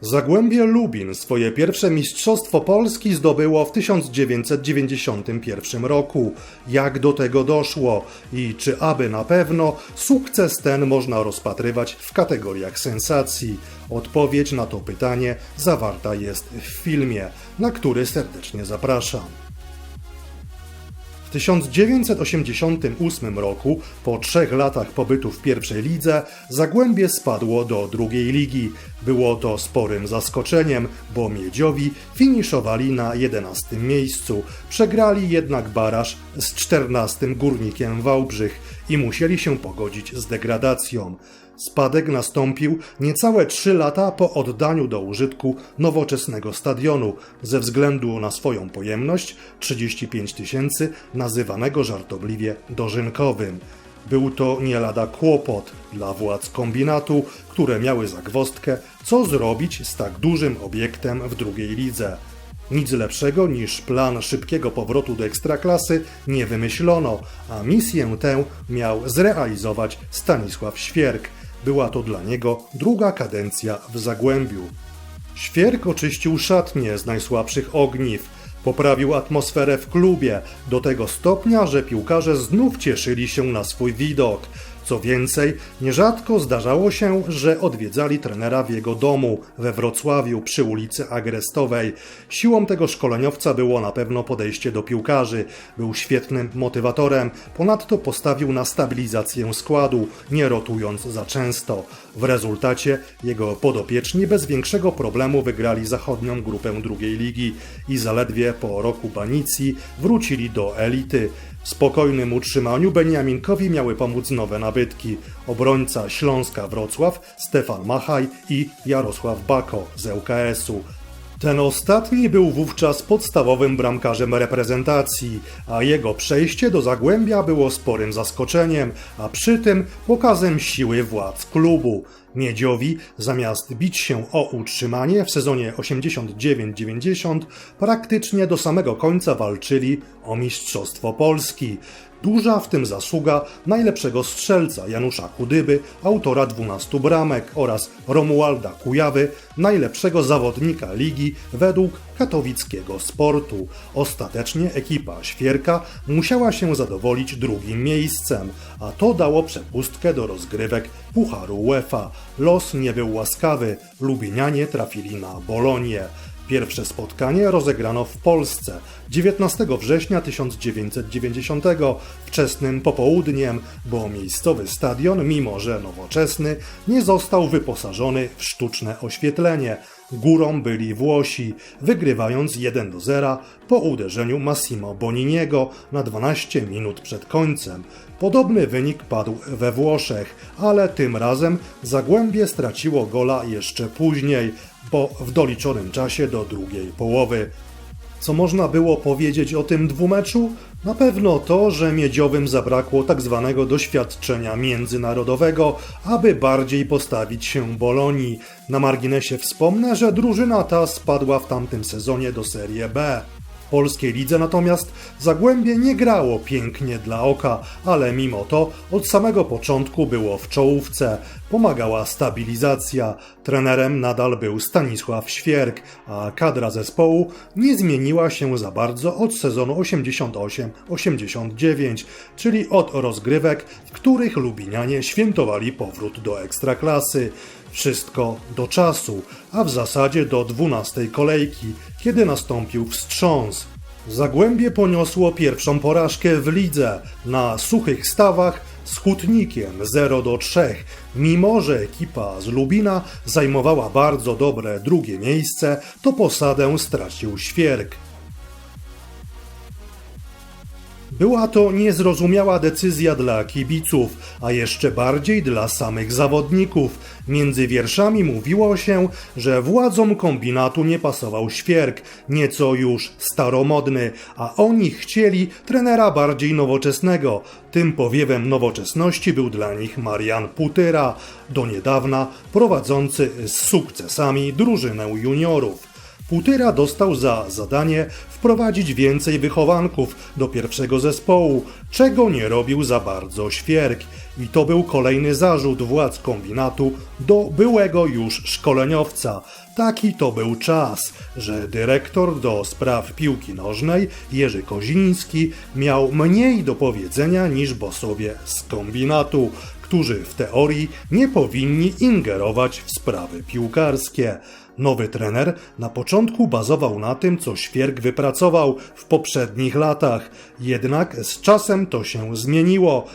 Zagłębie Lubin swoje pierwsze Mistrzostwo Polski zdobyło w 1991 roku. Jak do tego doszło i czy aby na pewno sukces ten można rozpatrywać w kategoriach sensacji? Odpowiedź na to pytanie zawarta jest w filmie, na który serdecznie zapraszam. W 1988 roku, po trzech latach pobytu w pierwszej lidze, Zagłębie spadło do drugiej ligi. Było to sporym zaskoczeniem, bo Miedziowi finiszowali na 11 miejscu. Przegrali jednak baraż z 14 Górnikiem Wałbrzych i musieli się pogodzić z degradacją. Spadek nastąpił niecałe trzy lata po oddaniu do użytku nowoczesnego stadionu ze względu na swoją pojemność 35 tysięcy, nazywanego żartobliwie dożynkowym. Był to nie lada kłopot dla władz kombinatu, które miały zagwostkę, co zrobić z tak dużym obiektem w drugiej lidze. Nic lepszego niż plan szybkiego powrotu do ekstraklasy nie wymyślono, a misję tę miał zrealizować Stanisław Świerk. Była to dla niego druga kadencja w Zagłębiu. Świerk oczyścił szatnie z najsłabszych ogniw, poprawił atmosferę w klubie do tego stopnia, że piłkarze znów cieszyli się na swój widok. Co więcej, nierzadko zdarzało się, że odwiedzali trenera w jego domu we Wrocławiu przy ulicy Agrestowej. Siłą tego szkoleniowca było na pewno podejście do piłkarzy. Był świetnym motywatorem, ponadto postawił na stabilizację składu, nie rotując za często. W rezultacie jego podopieczni bez większego problemu wygrali zachodnią grupę drugiej ligi i zaledwie po roku banicji wrócili do elity. W spokojnym utrzymaniu Beniaminkowi miały pomóc nowe nabytki. Obrońca Śląska Wrocław Stefan Machaj i Jarosław Bako z ŁKS-u. Ten ostatni był wówczas podstawowym bramkarzem reprezentacji, a jego przejście do Zagłębia było sporym zaskoczeniem, a przy tym pokazem siły władz klubu. Miedziowi, zamiast bić się o utrzymanie w sezonie 89-90, praktycznie do samego końca walczyli o Mistrzostwo Polski. Duża w tym zasługa najlepszego strzelca Janusza Kudyby, autora 12 bramek oraz Romualda Kujawy, najlepszego zawodnika ligi według katowickiego sportu. Ostatecznie ekipa Świerka musiała się zadowolić drugim miejscem, a to dało przepustkę do rozgrywek Pucharu UEFA. Los nie był łaskawy, Lubinianie trafili na Bolonię. Pierwsze spotkanie rozegrano w Polsce 19 września 1990 wczesnym popołudniem, bo miejscowy stadion, mimo że nowoczesny, nie został wyposażony w sztuczne oświetlenie. Górą byli Włosi, wygrywając 1 do 0 po uderzeniu Massimo Boniniego na 12 minut przed końcem. Podobny wynik padł we Włoszech, ale tym razem Zagłębie straciło gola jeszcze później, w doliczonym czasie do drugiej połowy. Co można było powiedzieć o tym dwumeczu? Na pewno to, że Miedziowym zabrakło tak zwanego doświadczenia międzynarodowego, aby bardziej postawić się Bolonii. Na marginesie wspomnę, że drużyna ta spadła w tamtym sezonie do Serie B polskiej lidze natomiast Zagłębie nie grało pięknie dla oka, ale mimo to od samego początku było w czołówce. Pomagała stabilizacja. Trenerem nadal był Stanisław Świerk, a kadra zespołu nie zmieniła się za bardzo od sezonu 88-89, czyli od rozgrywek, w których Lubinianie świętowali powrót do ekstraklasy. Wszystko do czasu, a w zasadzie do dwunastej kolejki, kiedy nastąpił wstrząs. Zagłębie poniosło pierwszą porażkę w lidze na suchych stawach z Hutnikiem 0 do 3, mimo że ekipa z Lubina zajmowała bardzo dobre drugie miejsce, to posadę stracił Świerk. Była to niezrozumiała decyzja dla kibiców, a jeszcze bardziej dla samych zawodników. Między wierszami mówiło się, że władzom kombinatu nie pasował świerk, nieco już staromodny, a oni chcieli trenera bardziej nowoczesnego. Tym powiewem nowoczesności był dla nich Marian Putyra, do niedawna prowadzący z sukcesami drużynę juniorów. Putyra dostał za zadanie wprowadzić więcej wychowanków do pierwszego zespołu, czego nie robił za bardzo Świerk. I to był kolejny zarzut władz kombinatu do byłego już szkoleniowca. Taki to był czas, że dyrektor do spraw piłki nożnej Jerzy Koziński miał mniej do powiedzenia niż bossowie z kombinatu, którzy w teorii nie powinni ingerować w sprawy piłkarskie. Nowy trener na początku bazował na tym, co Świerk wypracował w poprzednich latach, jednak z czasem to się zmieniło.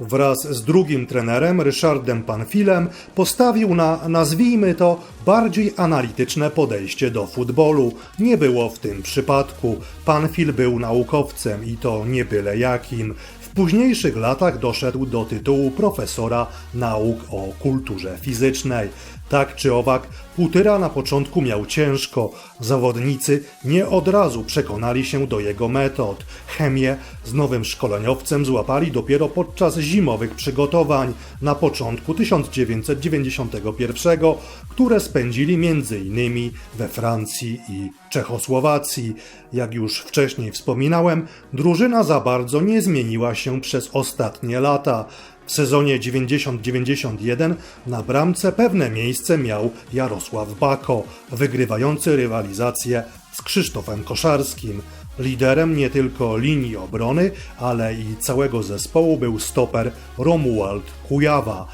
Wraz z drugim trenerem, Ryszardem Panfilem, postawił na, nazwijmy to, bardziej analityczne podejście do futbolu. Nie było w tym przypadku. Panfil był naukowcem i to nie byle jakim. Późniejszych latach doszedł do tytułu profesora nauk o kulturze fizycznej. Tak czy owak, Putyra na początku miał ciężko. Zawodnicy nie od razu przekonali się do jego metod. Chemię z nowym szkoleniowcem złapali dopiero podczas zimowych przygotowań na początku 1991, które spędzili m.in. we Francji i Czechosłowacji. Jak już wcześniej wspominałem, drużyna za bardzo nie zmieniła się przez ostatnie lata. W sezonie 90-91 na bramce pewne miejsce miał Jarosław Bako, wygrywający rywalizację z Krzysztofem Koszarskim. Liderem nie tylko linii obrony, ale i całego zespołu był stoper Romuald Kujawa.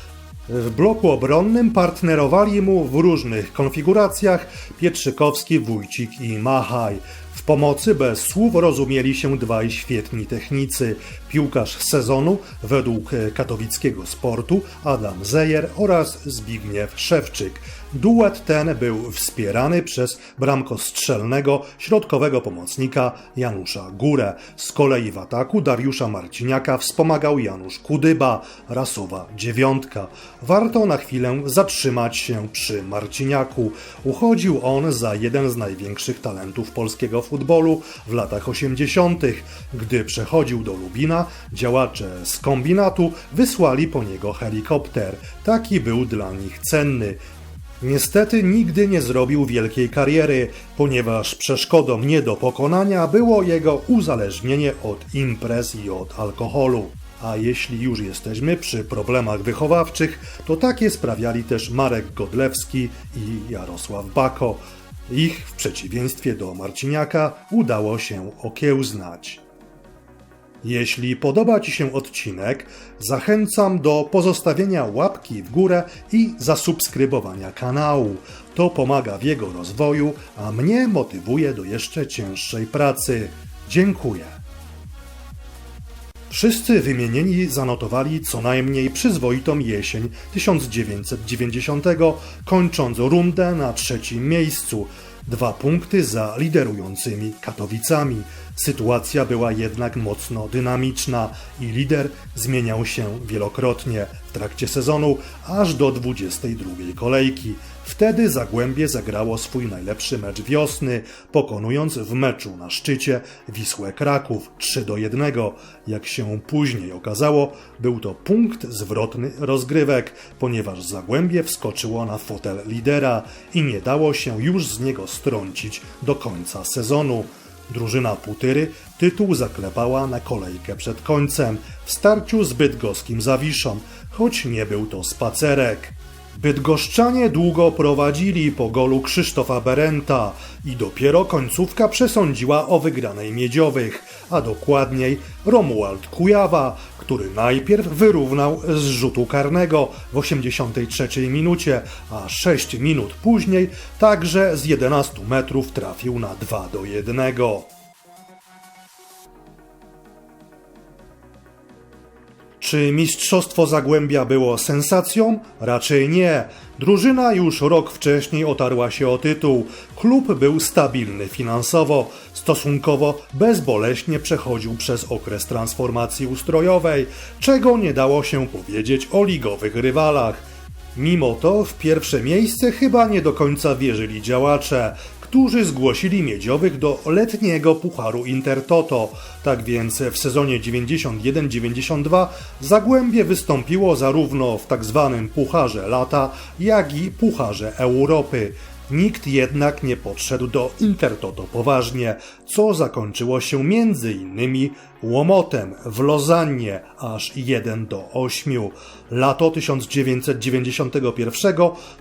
W bloku obronnym partnerowali mu w różnych konfiguracjach Pietrzykowski, Wójcik i Machaj. W pomocy bez słów rozumieli się dwaj świetni technicy. Piłkarz sezonu według katowickiego sportu Adam Zejer oraz Zbigniew Szewczyk. Duet ten był wspierany przez bramkostrzelnego środkowego pomocnika Janusza Górę. Z kolei w ataku Dariusza Marciniaka wspomagał Janusz Kudyba, rasowa dziewiątka. Warto na chwilę zatrzymać się przy Marciniaku. Uchodził on za jeden z największych talentów polskiego futbolu w latach 80. Gdy przechodził do Lubina, działacze z kombinatu wysłali po niego helikopter. Taki był dla nich cenny. Niestety nigdy nie zrobił wielkiej kariery, ponieważ przeszkodą nie do pokonania było jego uzależnienie od imprez i od alkoholu. A jeśli już jesteśmy przy problemach wychowawczych, to takie sprawiali też Marek Godlewski i Jarosław Bako. Ich, w przeciwieństwie do Marciniaka, udało się okiełznać. Jeśli podoba Ci się odcinek, zachęcam do pozostawienia łapki w górę i zasubskrybowania kanału. To pomaga w jego rozwoju, a mnie motywuje do jeszcze cięższej pracy. Dziękuję. Wszyscy wymienieni zanotowali co najmniej przyzwoitą jesień 1990, kończąc rundę na trzecim miejscu, dwa punkty za liderującymi Katowicami. Sytuacja była jednak mocno dynamiczna i lider zmieniał się wielokrotnie w trakcie sezonu aż do 22 kolejki. Wtedy Zagłębie zagrało swój najlepszy mecz wiosny, pokonując w meczu na szczycie Wisłę Kraków 3 do 1. Jak się później okazało, był to punkt zwrotny rozgrywek, ponieważ Zagłębie wskoczyło na fotel lidera i nie dało się już z niego strącić do końca sezonu. Drużyna Putyry tytuł zaklepała na kolejkę przed końcem w starciu z bydgoskim Zawiszą, choć nie był to spacerek. Bydgoszczanie długo prowadzili po golu Krzysztofa Berenta i dopiero końcówka przesądziła o wygranej miedziowych, a dokładniej Romuald Kujawa, który najpierw wyrównał z rzutu karnego w 83 minucie, a 6 minut później także z 11 metrów trafił na 2 do 1. Czy Mistrzostwo Zagłębia było sensacją? Raczej nie. Drużyna już rok wcześniej otarła się o tytuł. Klub był stabilny finansowo, stosunkowo bezboleśnie przechodził przez okres transformacji ustrojowej, czego nie dało się powiedzieć o ligowych rywalach. Mimo to w pierwsze miejsce chyba nie do końca wierzyli działacze którzy zgłosili miedziowych do letniego Pucharu Intertoto. Tak więc w sezonie 91-92 Zagłębie wystąpiło zarówno w tzw. tak Pucharze Lata, jak i Pucharze Europy. Nikt jednak nie podszedł do Intertoto poważnie, co zakończyło się między innymi łomotem w Lozannie aż 1 do 8. Lato 1991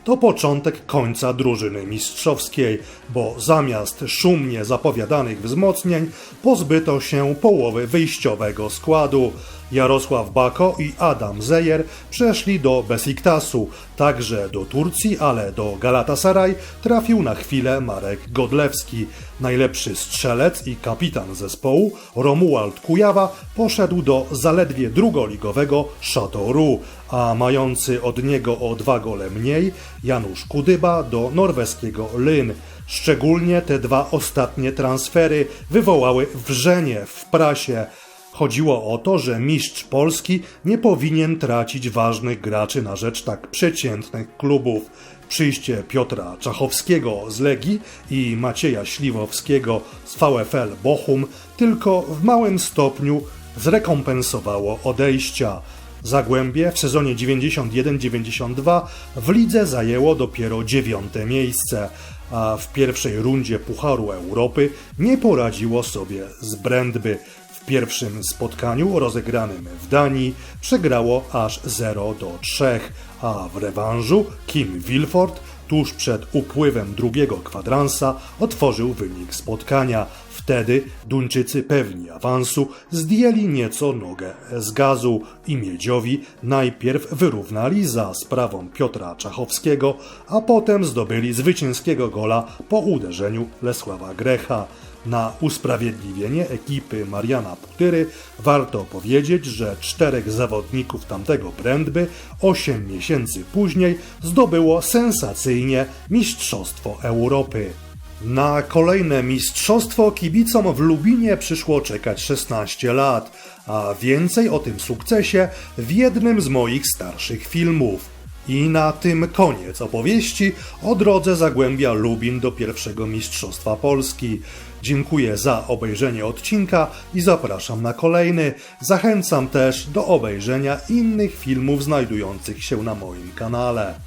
to początek końca drużyny mistrzowskiej, bo zamiast szumnie zapowiadanych wzmocnień pozbyto się połowy wyjściowego składu. Jarosław Bako i Adam Zejer przeszli do Besiktasu, także do Turcji, ale do Galatasaray trafił na chwilę Marek Godlewski. Najlepszy strzelec i kapitan zespołu Romuald Kujawa poszedł do zaledwie drugoligowego Chateauroux, a mający od niego o dwa gole mniej Janusz Kudyba do norweskiego Lyn. Szczególnie te dwa ostatnie transfery wywołały wrzenie w prasie. Chodziło o to, że mistrz Polski nie powinien tracić ważnych graczy na rzecz tak przeciętnych klubów. Przyjście Piotra Czachowskiego z Legii i Macieja Śliwowskiego z VfL Bochum tylko w małym stopniu zrekompensowało odejścia. Zagłębie w sezonie 91-92 w lidze zajęło dopiero dziewiąte miejsce, a w pierwszej rundzie Pucharu Europy nie poradziło sobie z Brandby. Pierwszym spotkaniu rozegranym w Danii przegrało aż 0 do 3, a w rewanżu Kim Wilford tuż przed upływem drugiego kwadransa otworzył wynik spotkania. Wtedy Duńczycy pewni awansu zdjęli nieco nogę z gazu i Miedziowi najpierw wyrównali za sprawą Piotra Czachowskiego, a potem zdobyli zwycięskiego gola po uderzeniu Lesława Grecha. Na usprawiedliwienie ekipy Mariana Putyry warto powiedzieć, że czterech zawodników tamtego Brandby 8 miesięcy później zdobyło sensacyjnie Mistrzostwo Europy. Na kolejne mistrzostwo kibicom w Lubinie przyszło czekać 16 lat, a więcej o tym sukcesie w jednym z moich starszych filmów. I na tym koniec opowieści o drodze Zagłębia Lubin do pierwszego Mistrzostwa Polski. Dziękuję za obejrzenie odcinka i zapraszam na kolejny. Zachęcam też do obejrzenia innych filmów znajdujących się na moim kanale.